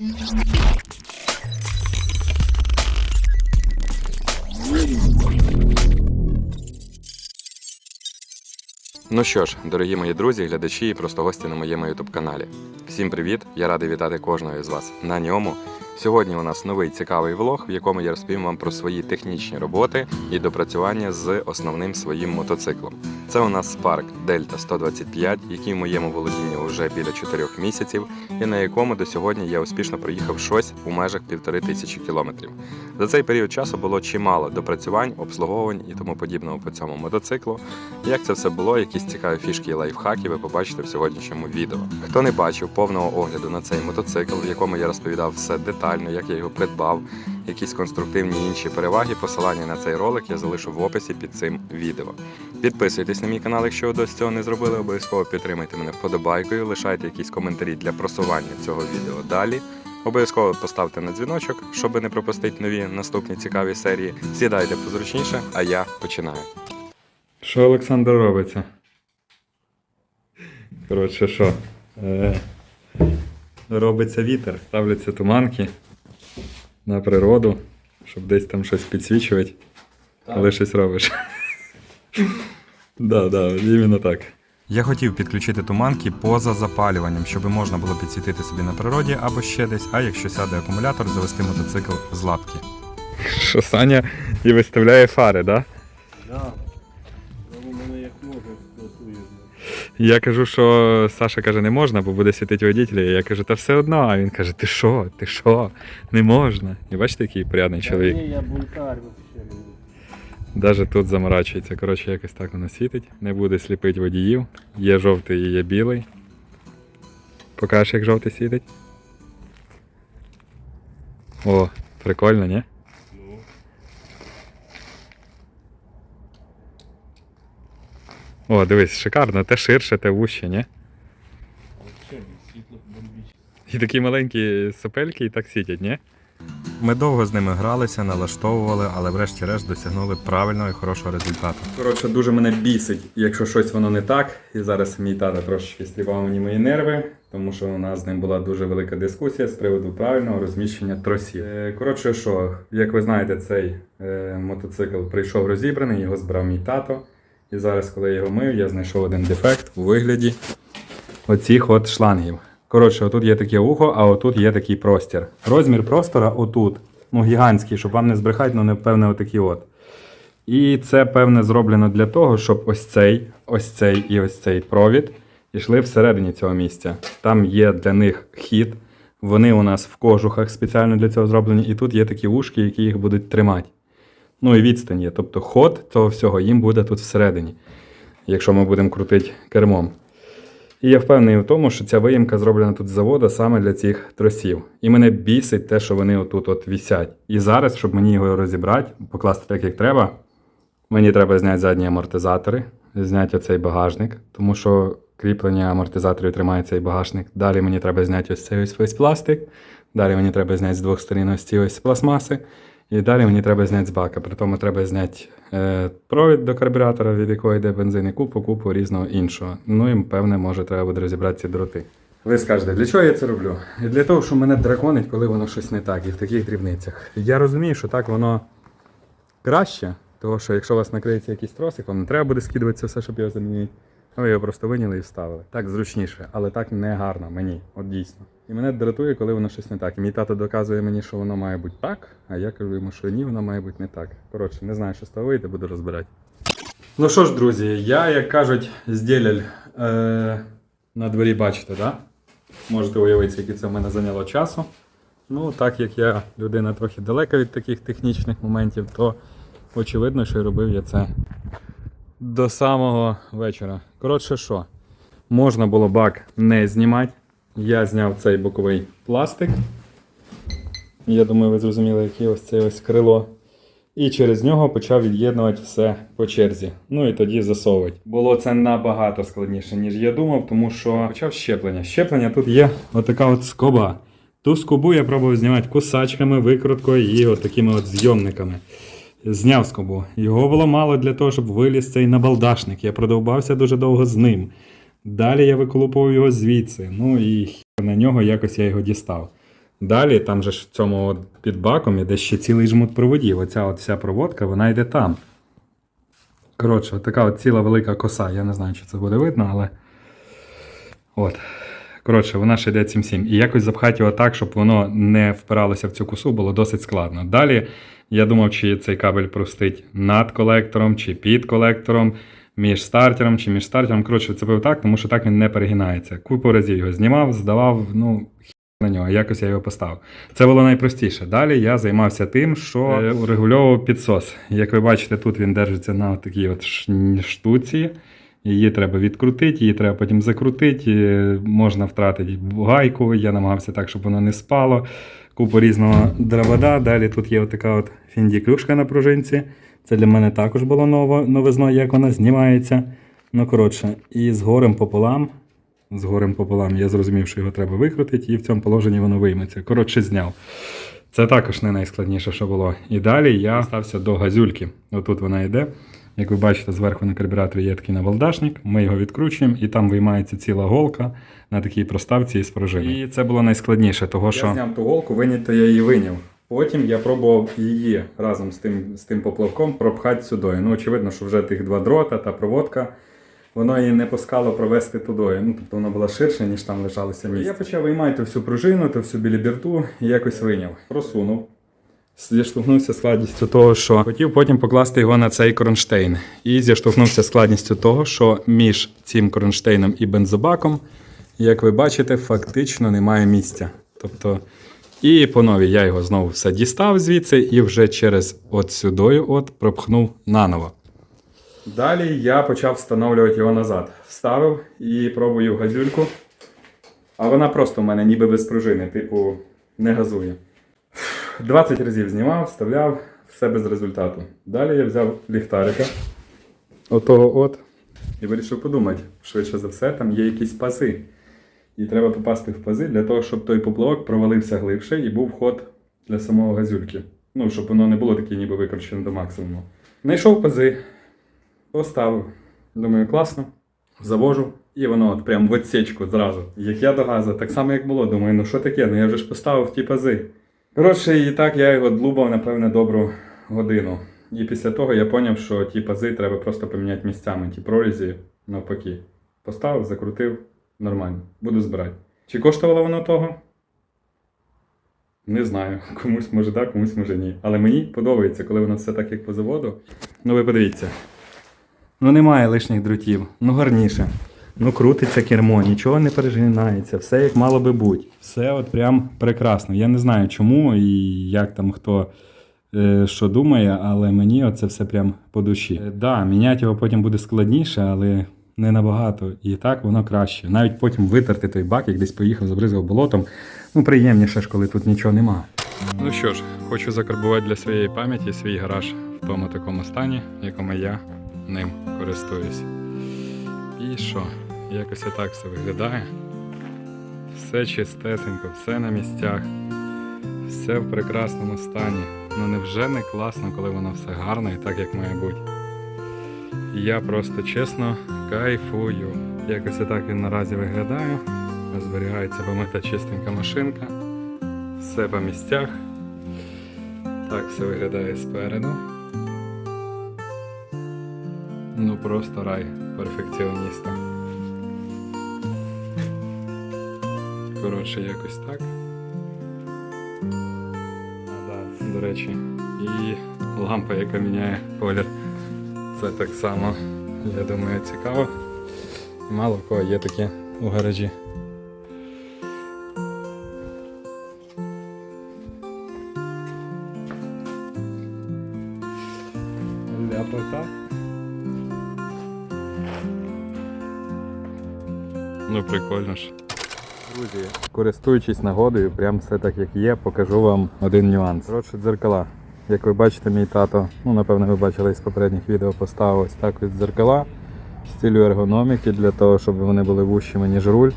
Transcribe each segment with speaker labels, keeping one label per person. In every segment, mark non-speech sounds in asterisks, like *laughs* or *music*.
Speaker 1: Ну що ж, дорогі мої друзі, глядачі і просто гості на моєму ютуб каналі. Всім привіт! Я радий вітати кожного із вас на ньому. Сьогодні у нас новий цікавий влог, в якому я розповім вам про свої технічні роботи і допрацювання з основним своїм мотоциклом. Це у нас Spark Delta 125, який в моєму володінні вже біля 4 місяців, і на якому до сьогодні я успішно проїхав щось у межах півтори тисячі кілометрів. За цей період часу було чимало допрацювань, обслуговувань і тому подібного по цьому мотоциклу. Як це все було, якісь цікаві фішки і лайфхаки ви побачите в сьогоднішньому відео. Хто не бачив повного огляду на цей мотоцикл, в якому я розповідав все детально, як я його придбав, якісь конструктивні інші переваги, посилання на цей ролик я залишу в описі під цим відео. Підписуйтесь на мій канал, якщо досі цього не зробили, обов'язково підтримайте мене вподобайкою, лишайте якісь коментарі для просування цього відео далі. Обов'язково поставте на дзвіночок, щоб не пропустити нові наступні цікаві серії. Сідайте позручніше, а я починаю. Що Олександр робиться? Коротше, що? Е, робиться вітер, ставляться туманки на природу, щоб десь там щось підсвічувати, але щось робиш. Да, да, іменно так. Я хотів підключити туманки поза запалюванням, щоб можна було підсвітити собі на природі або ще десь, а якщо сяде акумулятор, завести мотоцикл з лапки. Що Саня і виставляє фари, так? Да? Я кажу, що Саша каже, не можна, бо буде світити водителя. Я кажу, та все одно. А він каже, ти що, ти що, не можна. І бачите, який порядний чоловік.
Speaker 2: Ні, я бунтар ну.
Speaker 1: Даже тут заморачується. Коротше, якось так воно світить. Не буде сліпити водіїв. Є жовтий і є білий. Покажеш, як жовтий світить. О, прикольно, ні?
Speaker 2: Ну.
Speaker 1: О, дивись, шикарно, те ширше, те вуще, ні? І такі маленькі сопельки і так світять, ні? Ми довго з ними гралися, налаштовували, але врешті-решт досягнули правильного і хорошого результату. Коротше, дуже мене бісить, якщо щось воно не так. І зараз мій тато трошечки стрібав мені мої нерви, тому що у нас з ним була дуже велика дискусія з приводу правильного розміщення тросів. Е, Коротше, що, як ви знаєте, цей е, мотоцикл прийшов розібраний, його збрав мій тато. І зараз, коли я його мив, я знайшов один дефект у вигляді оцих от шлангів. Коротше, отут є таке ухо, а отут є такий простір. Розмір простора отут. Ну, гігантський, щоб вам не збрехати, ну, напевне, отакі от. І це, певне, зроблено для того, щоб ось цей, ось цей і ось цей провід йшли всередині цього місця. Там є для них хід. Вони у нас в кожухах спеціально для цього зроблені, і тут є такі ушки, які їх будуть тримати. Ну і відстань є. Тобто ход цього всього їм буде тут всередині, якщо ми будемо крутити кермом. І я впевнений в тому, що ця виїмка зроблена тут з заводу саме для цих тросів. І мене бісить те, що вони отут от вісять. І зараз, щоб мені його розібрати, покласти так, як треба, мені треба зняти задні амортизатори, зняти оцей багажник, тому що кріплення амортизаторів тримає цей багажник. Далі мені треба зняти ось цей ось весь пластик. Далі мені треба зняти з двох сторін ось ці ось пластмаси. І далі мені треба зняти з бака. При тому треба зняти е, провід до карбюратора, від якого йде бензин, і купу, купу різного іншого. Ну і певне, може, треба буде розібрати ці дроти. Ви скажете, для чого я це роблю? Для того, що мене драконить, коли воно щось не так, і в таких дрібницях. Я розумію, що так воно краще, тому що якщо у вас накриється якийсь тросик, вам не треба буде скидувати це все, щоб його замінити. Ви його просто виняли і вставили. Так зручніше, але так не гарно мені, от дійсно. І мене дратує, коли воно щось не так. І мій тато доказує мені, що воно має бути так, а я кажу йому, що ні, воно має бути не так. Коротше, не знаю, що з того вийде, буду розбирати. Ну що ж, друзі, я, як кажуть, зділяль е, на дворі бачите, да? Можете уявити, скільки це в мене зайняло часу. Ну, так як я людина трохи далека від таких технічних моментів, то очевидно, що робив я це до самого вечора. Коротше, що, можна було бак не знімати. Я зняв цей боковий пластик. Я думаю, ви зрозуміли, яке ось це ось крило. І через нього почав від'єднувати все по черзі. Ну і тоді засовувати. Було це набагато складніше, ніж я думав, тому що почав щеплення. Щеплення тут є отака от скоба. Ту скобу я пробував знімати кусачками, викруткою і от такими от зйомниками. Зняв скобу. Його було мало для того, щоб виліз цей набалдашник. Я продовбався дуже довго з ним. Далі я виколупував його звідси. Ну і на нього якось я його дістав. Далі, там же ж в цьому під баком іде ще цілий жмут проводів. Оця от вся проводка, вона йде там. Коротше, от така от ціла велика коса. Я не знаю, чи це буде видно, але. От. Коротше, вона ще йде цим всім. І якось запхати його так, щоб воно не впиралося в цю косу, було досить складно. Далі я думав, чи цей кабель простить над колектором, чи під колектором, між стартером, чи між стартером. Коротше, це так, тому що так він не перегинається. Купу разів його знімав, здавав, ну. На нього, якось я його поставив. Це було найпростіше. Далі я займався тим, що е, урегульовував підсос. Як ви бачите, тут він держиться на такій от штуці. Її треба відкрутити, її треба потім закрутити. е, Можна втратити гайку. Я намагався так, щоб воно не спало. Купу різного дровода. Далі тут є така от фіндіклюшка на пружинці. Це для мене також було ново, новизно, як вона знімається. Ну, коротше, і з горем пополам. З горем пополам я зрозумів, що його треба викрутити, і в цьому положенні воно вийметься. Коротше, зняв. Це також не найскладніше, що було. І далі я стався до газюльки. Отут вона йде. Як ви бачите, зверху на карбюраторі є такий навалдашник, ми його відкручуємо, і там виймається ціла голка на такій проставці із пружини. І це було найскладніше, того що. Я зняв ту голку, виняти я її виняв. Потім я пробував її разом з тим, з тим поплавком пропхати сюди. Ну, очевидно, що вже тих два дрота та проводка. Воно її не пускало провести тудою. Ну, тобто воно було ширше, ніж там лежалося місце. Я почав виймати всю пружину, ту всю білібірту і якось вийняв. Просунув. Зіштовхнувся складністю того, що хотів потім покласти його на цей кронштейн. І зіштовхнувся складністю того, що між цим кронштейном і бензобаком, як ви бачите, фактично немає місця. Тобто, і по новій я його знову все дістав звідси і вже через от сюди от пропхнув наново. Далі я почав встановлювати його назад. Вставив і пробую газюльку. А вона просто в мене ніби без пружини, типу, не газує. 20 разів знімав, вставляв, все без результату. Далі я взяв ліхтарика. Отого от. І вирішив подумати, швидше за все, там є якісь пази. І треба попасти в пази для того, щоб той поплавок провалився глибше і був ход для самого газюльки. Ну, щоб воно не було таке ніби викручене до максимуму. Знайшов пази, поставив. Думаю, класно. Завожу, і воно от прям в отсечку зразу. Як я до газу, так само як було. Думаю, ну що таке? Ну я вже ж поставив ті пази. Коротше, і так я його длубав, напевне, добру годину. І після того я зрозумів, що ті пази треба просто поміняти місцями, ті прорізі навпаки. Поставив, закрутив, нормально. Буду збирати. Чи коштувало воно того? Не знаю. *laughs* Комусь може так, комусь може ні. Але мені подобається, коли воно все так, як по заводу. Ну ви подивіться. Ну немає лишніх дротів, ну гарніше. Ну крутиться кермо, нічого не пережинається, все як мало би бути. Все от прям прекрасно. Я не знаю чому і як там хто е, що думає, але мені оце все прям по душі. Е, да, міняти його потім буде складніше, але не набагато. І так воно краще. Навіть потім витерти той бак, як десь поїхав, забризгав болотом. Ну, приємніше ж, коли тут нічого нема. Ну що ж, хочу закарбувати для своєї пам'яті свій гараж в тому такому стані, якому я ним користуюсь. І що? Якось отак все виглядає. Все чистесенько, все на місцях, все в прекрасному стані. Ну невже не класно, коли воно все гарно і так, як має бути. Я просто чесно кайфую. Якось отак він наразі виглядає. Зберігається помита чистенька машинка. Все по місцях. Так все виглядає спереду. Ну просто рай перфекціоніста. Коротше, якось так. А, да, до речі, і лампа, яка міняє колір. Це так само, я думаю, цікаво. Мало в кого є таке у гаражі. Ляпота. Ну, прикольно ж. Друзі, користуючись нагодою, прям все так як є, покажу вам один нюанс. Коротше, дзеркала. Як ви бачите, мій тато, ну напевно, ви бачили з попередніх відео, поставив ось так ось дзеркала з цілю ергономіки для того, щоб вони були вущими, ніж руль.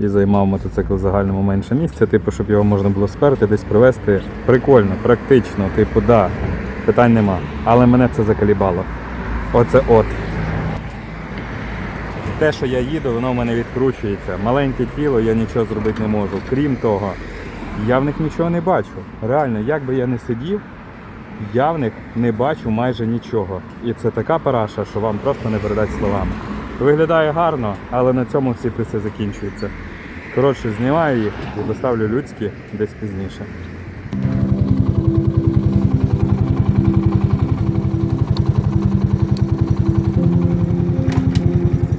Speaker 1: І займав мотоцикл в загальному менше місця, типу, щоб його можна було сперти, десь привезти. Прикольно, практично, типу, да, питань нема. Але мене це закалібало. Оце от. Те, що я їду, воно в мене відкручується. Маленьке тіло, я нічого зробити не можу. Крім того, я в них нічого не бачу. Реально, як би я не сидів, я в них не бачу майже нічого. І це така параша, що вам просто не передати словами. Виглядає гарно, але на цьому всі плюси закінчуються. Коротше, знімаю їх і доставлю людські десь пізніше.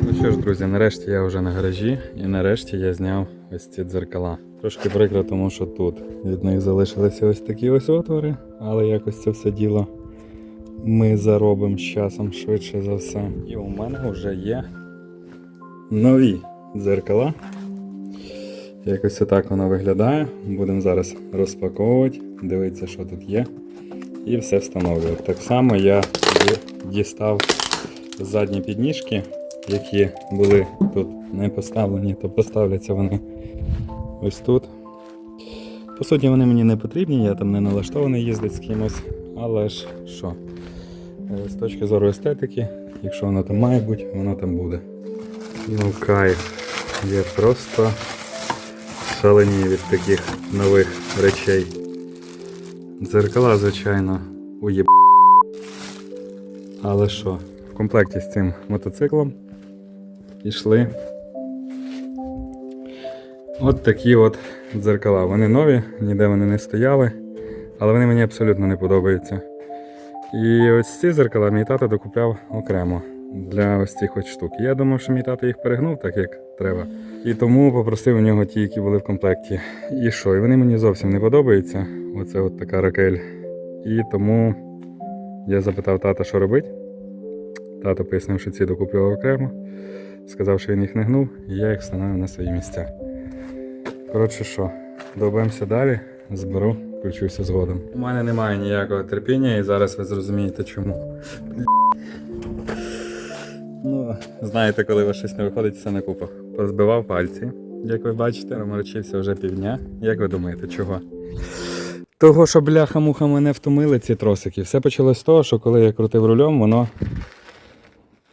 Speaker 1: Ну що ж, друзі, нарешті я вже на гаражі і нарешті я зняв ось ці дзеркала. Трошки прикро, тому що тут від них залишилися ось такі ось отвори, але якось це все діло ми заробимо з часом швидше за все. І у мене вже є нові дзеркала. Якось отак воно виглядає. Будемо зараз розпаковувати, дивитися, що тут є. І все встановлювати. Так само я дістав задні підніжки, які були тут не поставлені, то поставляться вони ось тут. По суті, вони мені не потрібні, я там не налаштований їздити з кимось, але ж що? Е, З точки зору естетики, якщо воно там має бути, воно там буде. Ну кайф. Я просто шаленію від таких нових речей. Дзеркала, звичайно, уєб. Але що, в комплекті з цим мотоциклом пішли от такі от дзеркала. Вони нові, ніде вони не стояли, але вони мені абсолютно не подобаються. І ось ці дзеркала мій тато докупляв окремо для ось цих от штук. Я думав, що мій тато їх перегнув так, як треба. І тому попросив у нього ті, які були в комплекті. І що? І вони мені зовсім не подобаються. Оце от така ракель. І тому я запитав тата, що робити. Тато пояснив, що ці докуплював окремо. Сказав, що він їх не гнув, і я їх встановив на свої місця. Коротше що, довбемося далі, зберу, включуся згодом. У мене немає ніякого терпіння, і зараз ви зрозумієте чому. Ну, знаєте, коли вас щось не виходить, все на купах. Позбивав пальці, як ви бачите, роморочився вже півдня. Як ви думаєте, чого? Того, що бляха-муха мене втомили ці тросики. Все почалось з того, що коли я крутив рулем, воно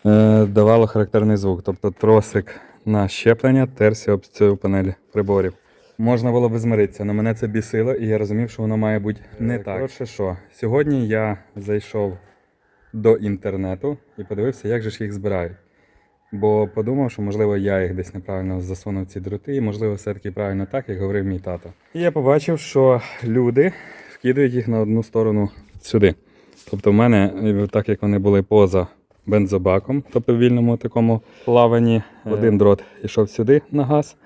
Speaker 1: е, давало характерний звук. Тобто тросик на щеплення терся об цю панель приборів. Можна було би змиритися, але мене це бісило, і я розумів, що воно має бути не так. Коротше, що, сьогодні я зайшов до інтернету і подивився, як же ж їх збирають. Бо подумав, що можливо я їх десь неправильно засунув ці дроти, і можливо все-таки правильно так, як говорив мій тато. І я побачив, що люди вкидують їх на одну сторону сюди. Тобто в мене, е, так як вони були поза бензобаком, тобто в вільному такому плаванні, один дрот йшов сюди на газ,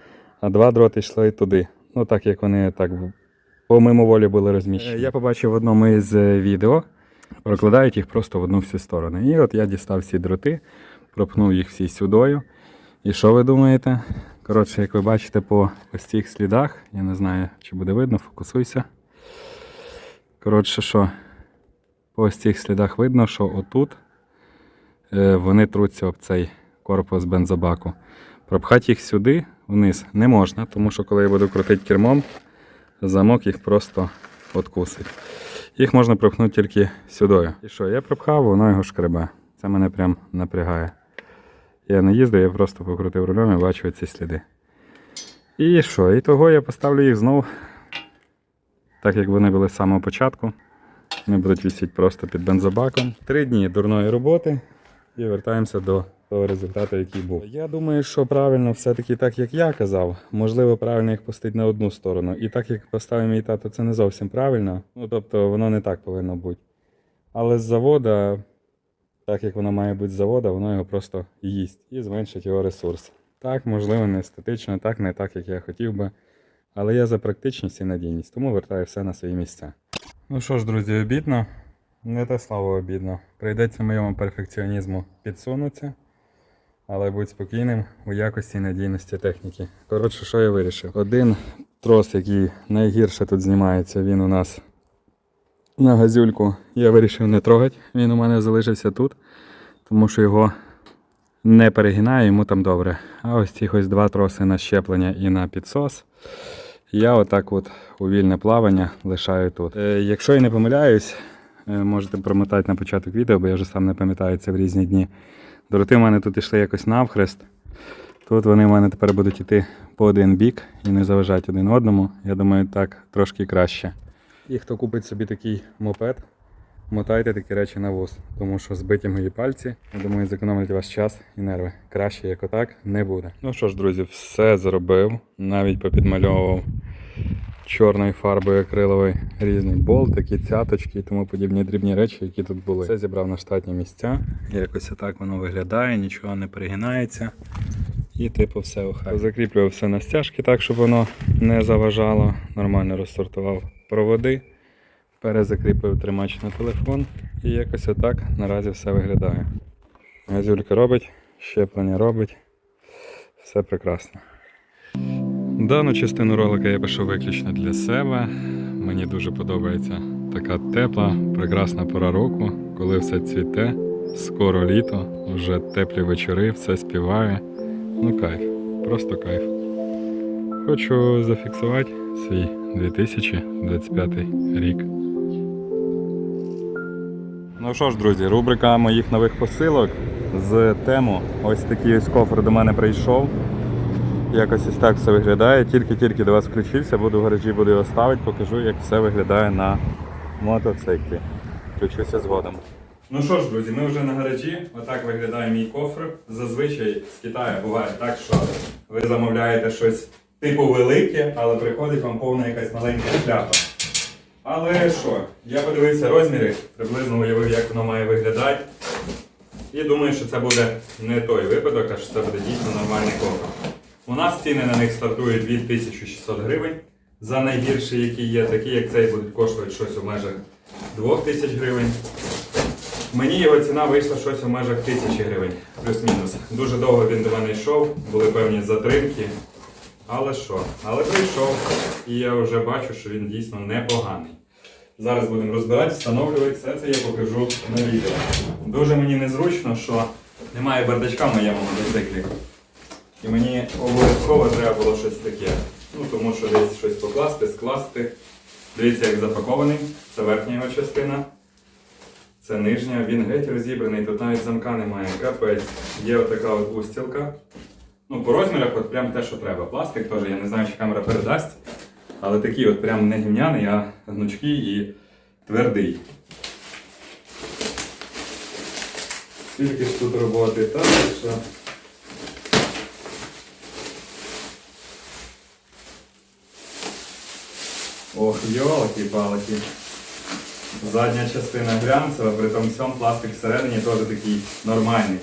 Speaker 1: а два дроти йшли туди. Ну так як вони так по мимоволі були розміщені. Я побачив в одному із е, відео, прокладають їх просто в одну всі сторони. І от я дістав ці дроти, пропнув їх всі сюдою. І що ви думаєте? Коротше, як ви бачите по ось цих слідах, я не знаю, чи буде видно, фокусуйся. Коротше, що по ось цих слідах видно, що отут е, вони труться об цей корпус бензобаку. Пропхати їх сюди вниз не можна, тому що коли я буду крутити кермом, замок їх просто откусить. Їх можна пропхнути тільки сюди. І що, я пропхав, воно його шкребе. Це мене прям напрягає. Я не їздив, я просто покрутив рулем і бачу ці сліди. І що? І того я поставлю їх знов, так як вони були з самого початку. Вони будуть висіти просто під бензобаком. Три дні дурної роботи і вертаємося до того результату, який був. Я думаю, що правильно все-таки так, як я казав. Можливо, правильно їх пустити на одну сторону. І так як поставив мій тато, це не зовсім правильно. Ну тобто воно не так повинно бути. Але з завода, так як воно має бути з завода, воно його просто їсть і зменшить його ресурс. Так, можливо, не естетично, так, не так, як я хотів би. Але я за практичність і надійність, тому вертаю все на свої місця. Ну що ж, друзі, обідно. Не те слово обідно. Прийдеться моєму перфекціонізму підсунутися, але будь спокійним у якості і надійності техніки. Коротше, що я вирішив? Один трос, який найгірше тут знімається, він у нас на газюльку. Я вирішив не трогати. Він у мене залишився тут, тому що його не перегинаю, йому там добре. А ось ці ось два троси на щеплення і на підсос. Я отак от у вільне плавання лишаю тут. Е, якщо я не помиляюсь, е, можете промотати на початок відео, бо я вже сам не пам'ятаю це в різні дні. Дроти в мене тут йшли якось навхрест. Тут вони в мене тепер будуть йти по один бік і не заважати один одному. Я думаю, так трошки краще. І хто купить собі такий мопед, мотайте такі речі на вуз, тому що збиті мої пальці, я думаю, зекономить ваш час і нерви. Краще, як отак, не буде. Ну що ж, друзі, все зробив, навіть попідмальовував чорною фарбою акриловою різні болтики, цяточки і тому подібні дрібні речі, які тут були. Все зібрав на штатні місця. Якось отак воно виглядає, нічого не перегинається. І типу все охай. Закріплював все на стяжки так, щоб воно не заважало. Нормально розсортував проводи, перезакріпив тримач на телефон. І якось отак наразі все виглядає. Газюлька робить, щеплення робить. Все прекрасно. Дану частину ролика я пишу виключно для себе. Мені дуже подобається така тепла, прекрасна пора року, коли все цвіте, скоро літо, вже теплі вечори, все співає. Ну кайф, просто кайф. Хочу зафіксувати свій 2025 рік. Ну що ж, друзі, рубрика моїх нових посилок з тему. Ось такий ось кофр до мене прийшов. Якось ось так все виглядає. Тільки-тільки до вас включився, буду в гаражі, буду його ставити, покажу, як все виглядає на мотоциклі. Включуся згодом. Ну що ж, друзі, ми вже на гаражі. Отак виглядає мій кофр. Зазвичай з Китаю буває так, що ви замовляєте щось типу велике, але приходить вам повна якась маленька шляпа. Але що, я подивився розміри, приблизно уявив, як воно має виглядати. І думаю, що це буде не той випадок, а що це буде дійсно нормальний кофр. У нас ціни на них стартують від 1600 гривень. За найгірші, які є, такі як цей, будуть коштувати щось у межах 2000 гривень. Мені його ціна вийшла щось у межах 1000 гривень, плюс-мінус. Дуже довго він до мене йшов, були певні затримки. Але що? Але прийшов, і я вже бачу, що він дійсно непоганий. Зараз будемо розбирати, встановлювати, все це я покажу на відео. Дуже мені незручно, що немає бардачка в моєму мотоциклі. І мені обов'язково треба було щось таке. Ну, тому що десь щось покласти, скласти. Дивіться, як запакований. Це верхня його частина. Це нижня, він геть розібраний, тут навіть замка немає. Капець. Є отака от устілка. Ну, по розмірах от прям те, що треба. Пластик теж, я не знаю, чи камера передасть. Але такий от прям не гімняний, а гнучкий і твердий. Скільки ж тут роботи, так що. Ох, йолки-палки. Задня частина глянцева, при тому всьому пластик всередині теж такий нормальний.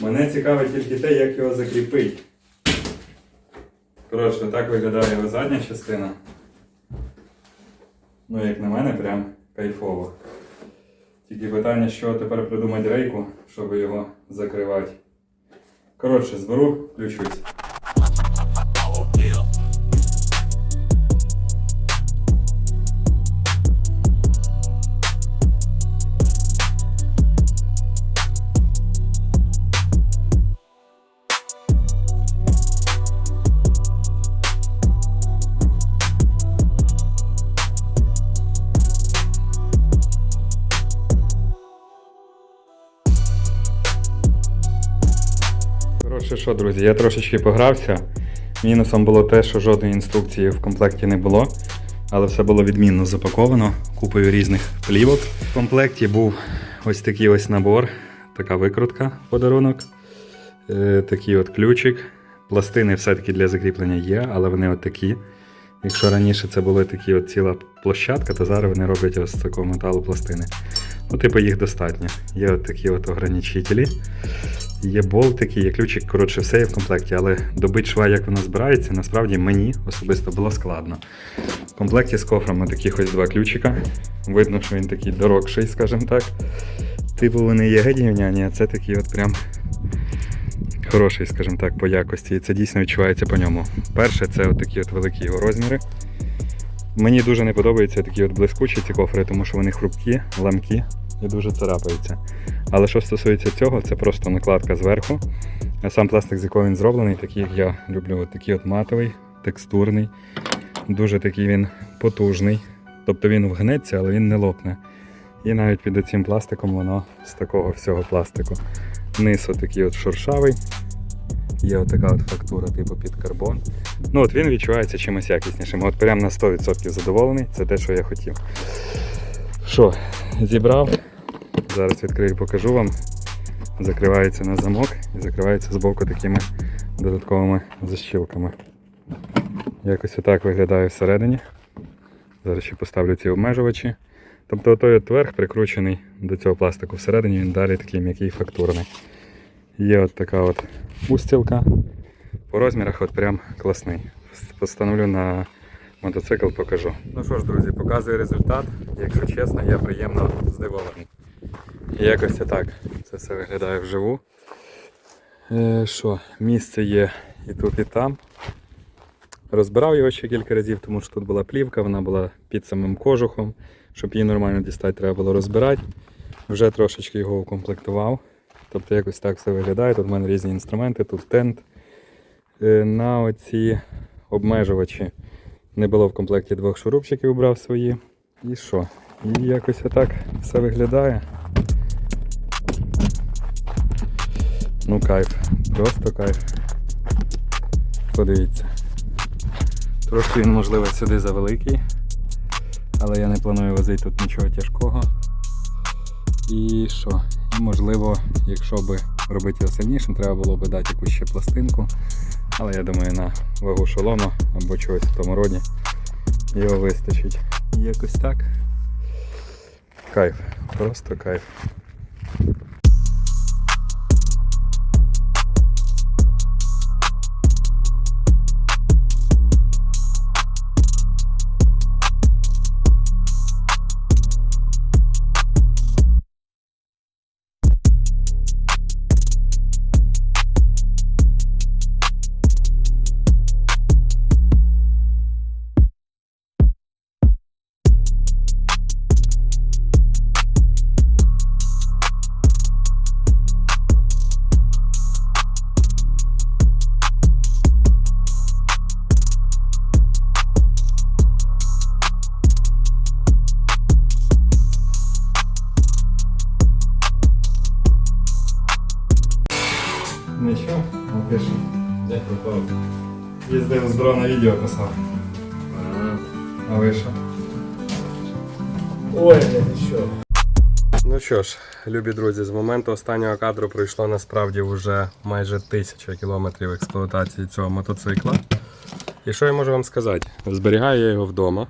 Speaker 1: Мене цікавить тільки те, як його закріпити. Коротше, так виглядає його задня частина. Ну, як на мене, прям кайфово. Тільки питання, що тепер придумати рейку, щоб його закривати. Коротше, зберу, включусь. Що, друзі, я трошечки погрався. Мінусом було те, що жодної інструкції в комплекті не було, але все було відмінно запаковано купою різних плівок. В комплекті був ось такий ось набор, така викрутка подарунок, е, такий от ключик. Пластини все-таки для закріплення є, але вони от такі. Якщо раніше це були такі от ціла площадка, то зараз вони роблять ось з такого металу пластини. Ну, типу, їх достатньо. Є от такі от ограничителі. Є болтики, є ключик, коротше, все є в комплекті, але добити шва, як вона збирається, насправді мені особисто було складно. В комплекті з кофрами таких ось два ключика. Видно, що він такий дорогший, скажімо так. Типу вони є геть а це такий от прям хороший, скажімо так, по якості. І це дійсно відчувається по ньому. Перше, це от такі от великі його розміри. Мені дуже не подобаються такі от блискучі ці кофри, тому що вони хрупкі, ламкі і дуже царапаються. Але що стосується цього, це просто накладка зверху. Сам пластик, з якого він зроблений, такий, як я люблю, от такий от матовий, текстурний. Дуже такий він потужний. Тобто він вгнеться, але він не лопне. І навіть під цим пластиком воно з такого всього пластику. Низ отакий от шуршавий. Є отака от фактура, типу під карбон. Ну от він відчувається чимось якіснішим. От прям на 100% задоволений. Це те, що я хотів. Що, зібрав. Зараз відкрию, покажу вам. Закривається на замок і закривається збоку такими додатковими защілками. Якось отак виглядає всередині. Зараз ще поставлю ці обмежувачі. Тобто той от верх прикручений до цього пластику всередині, він далі такий м'який фактурний. Є от така от устілка. По розмірах от прям класний. Постановлю на мотоцикл, покажу. Ну що ж, друзі, показую результат. Якщо чесно, я приємно здивований. Якось так це все виглядає вживу. Е, що, місце є і тут, і там. Розбирав його ще кілька разів, тому що тут була плівка, вона була під самим кожухом. Щоб її нормально дістати, треба було розбирати. Вже трошечки його укомплектував. Тобто якось так все виглядає. Тут в мене різні інструменти, тут тент. Е, На оці обмежувачі не було в комплекті двох шурупчиків, брав свої. І що? І якось отак все виглядає. Ну кайф, просто кайф. Подивіться. Трошки він, можливо, сюди завеликий, але я не планую возити тут нічого тяжкого. І що? Можливо, якщо би робити його сильнішим, треба було би дати якусь ще пластинку. Але я думаю, на вагу шолома або чогось в тому роді його вистачить. Якось так. Кайф, просто кайф. Що ж, любі друзі, з моменту останнього кадру пройшло насправді вже майже тисяча кілометрів експлуатації цього мотоцикла. І що я можу вам сказати? Зберігаю я його вдома.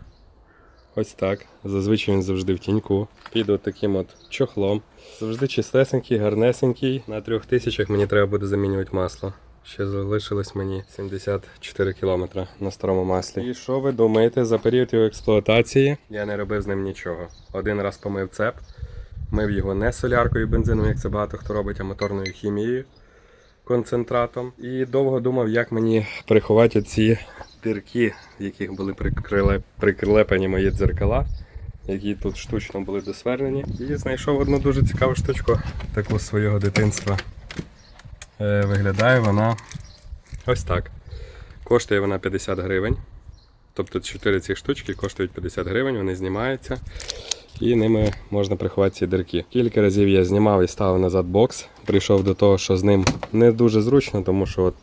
Speaker 1: Ось так. Зазвичай він завжди в тіньку. Під таким от чохлом. Завжди чистесенький, гарнесенький. На трьох тисячах мені треба буде замінювати масло. Ще залишилось мені 74 кілометри на старому маслі. І що ви думаєте, за період його експлуатації я не робив з ним нічого. Один раз помив цеп, мив його не соляркою бензином, як це багато хто робить, а моторною хімією, концентратом. І довго думав, як мені приховати ці дирки, в яких були прикриле- прикрилепані мої дзеркала, які тут штучно були досвернені. І знайшов одну дуже цікаву штучку, таку з свого дитинства. Е, виглядає вона ось так. Коштує вона 50 гривень. Тобто 4 ці штучки коштують 50 гривень, вони знімаються. І ними можна приховати ці дирки. Кілька разів я знімав і ставив назад бокс. Прийшов до того, що з ним не дуже зручно, тому що от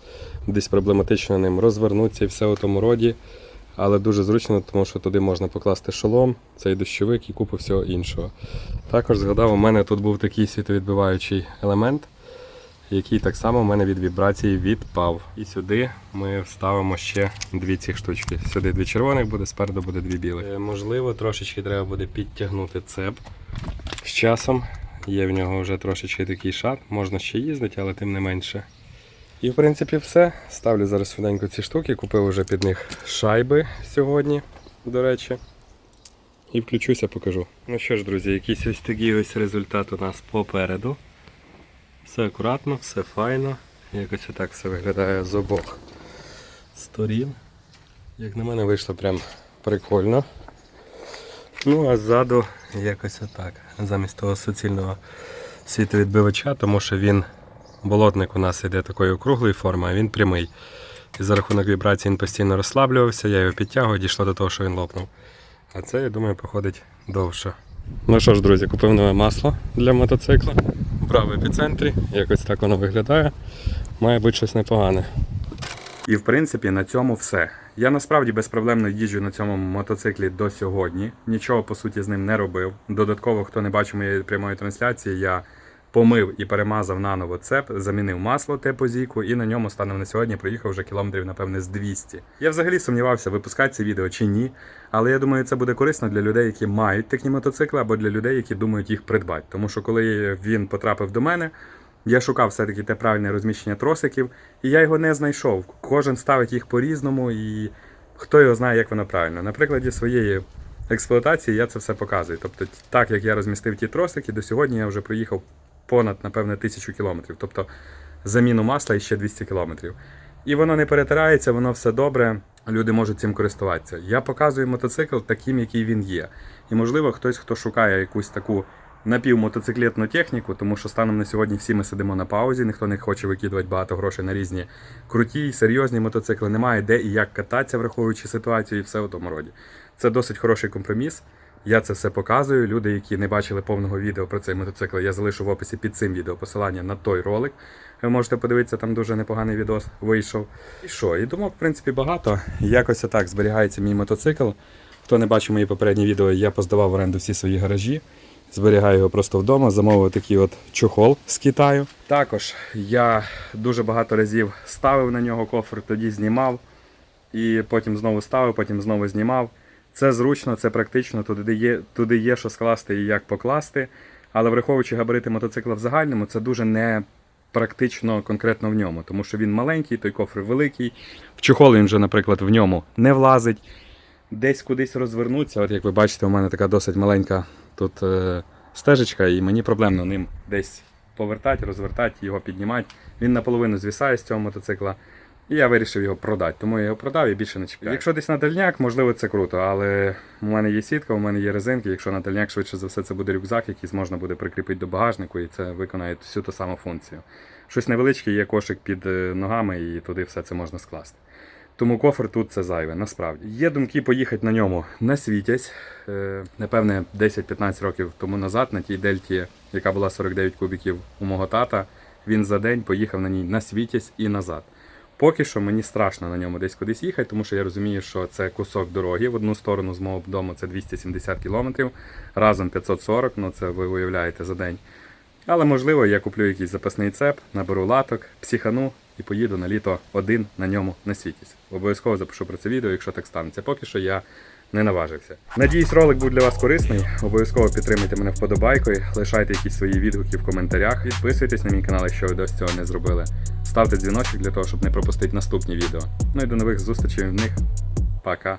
Speaker 1: десь проблематично ним розвернутися і все у тому роді. Але дуже зручно, тому що туди можна покласти шолом, цей дощовик і купу всього іншого. Також згадав, у мене тут був такий світовідбиваючий елемент, який так само в мене від вібрації відпав. І сюди ми вставимо ще дві ці штучки. Сюди дві червоних буде, спереду буде дві білих. Е, Можливо, трошечки треба буде підтягнути цеп з часом. Є в нього вже трошечки такий шат, можна ще їздити, але тим не менше. І в принципі все. Ставлю зараз швиденько ці штуки, купив вже під них шайби сьогодні, до речі. І включуся, покажу. Ну що ж, друзі, якийсь ось такий ось результат у нас попереду. Все акуратно, все файно. Якось отак все виглядає з обох сторін. Як на мене вийшло прям прикольно. Ну а ззаду якось отак. Замість того суцільного світовідбивача, тому що він болотник у нас іде такої округлої форми, а він прямий. І за рахунок вібрацій він постійно розслаблювався, я його підтягував, дійшло до того, що він лопнув. А це, я думаю, походить довше. Ну що ж, друзі, купив нове масло для мотоцикла. Брав в епіцентрі, якось так воно виглядає. Має бути щось непогане. І в принципі на цьому все. Я насправді безпроблемно їжджу на цьому мотоциклі до сьогодні. Нічого по суті з ним не робив. Додатково, хто не бачив моєї прямої трансляції, я помив і перемазав наново цеп, замінив масло тепозійку і на ньому станом на сьогодні проїхав вже кілометрів, напевне, з 200. Я взагалі сумнівався, випускати це відео чи ні. Але я думаю, це буде корисно для людей, які мають такі мотоцикли, або для людей, які думають їх придбати. Тому що коли він потрапив до мене, я шукав все-таки те правильне розміщення тросиків, і я його не знайшов. Кожен ставить їх по-різному, і хто його знає, як воно правильно. На прикладі своєї експлуатації я це все показую. Тобто, так як я розмістив ті тросики, до сьогодні я вже проїхав понад, напевне, тисячу кілометрів. Тобто заміну масла і ще 200 кілометрів. І воно не перетирається, воно все добре. Люди можуть цим користуватися. Я показую мотоцикл таким, який він є. І можливо, хтось, хто шукає якусь таку напівмотоциклетну техніку, тому що станом на сьогодні всі ми сидимо на паузі, ніхто не хоче викидувати багато грошей на різні круті, серйозні мотоцикли. Немає де і як кататися, враховуючи ситуацію, і все в тому роді. Це досить хороший компроміс. Я це все показую. Люди, які не бачили повного відео про цей мотоцикл, я залишу в описі під цим відео посилання на той ролик. Ви можете подивитися, там дуже непоганий відос вийшов. І що? І думок, в принципі, багато. Якось отак зберігається мій мотоцикл. Хто не бачив мої попередні відео, я поздавав в оренду всі свої гаражі. Зберігаю його просто вдома, замовив такий от чохол з Китаю. Також я дуже багато разів ставив на нього кофр, тоді знімав, і потім знову ставив, потім знову знімав. Це зручно, це практично, туди є, туди є що скласти і як покласти. Але враховуючи габарити мотоцикла в загальному, це дуже не практично конкретно в ньому, тому що він маленький, той кофр великий. В чохол він вже, наприклад, в ньому не влазить. Десь кудись розвернутися. От як ви бачите, у мене така досить маленька тут е, стежечка, і мені проблемно ним десь повертати, розвертати, його піднімати. Він наполовину звісає з цього мотоцикла. І я вирішив його продати, тому я його продав і більше не чіпляю. Якщо десь на дальняк, можливо, це круто, але у мене є сітка, у мене є резинки. Якщо на дальняк, швидше за все, це буде рюкзак, який можна буде прикріпити до багажнику, і це виконає всю ту саму функцію. Щось невеличке, є кошик під е, ногами, і туди все це можна скласти. Тому кофр тут це зайве, насправді. Є думки поїхати на ньому на світязь. Е, Напевне, 10-15 років тому назад на тій дельті, яка була 49 кубіків у мого тата, він за день поїхав на ній на світязь і назад. Поки що мені страшно на ньому десь кудись їхати, тому що я розумію, що це кусок дороги. В одну сторону з мого дому це 270 кілометрів, разом 540, ну це ви уявляєте за день. Але можливо, я куплю якийсь запасний цеп, наберу латок, психану і поїду на літо один на ньому на світість. Обов'язково запишу про це відео, якщо так станеться. Поки що я не наважився. Надіюсь, ролик був для вас корисний. Обов'язково підтримайте мене вподобайкою, лишайте якісь свої відгуки в коментарях, підписуйтесь на мій канал, якщо ви досі цього не зробили. Ставте дзвіночок для того, щоб не пропустити наступні відео. Ну і до нових зустрічей в них. Пока.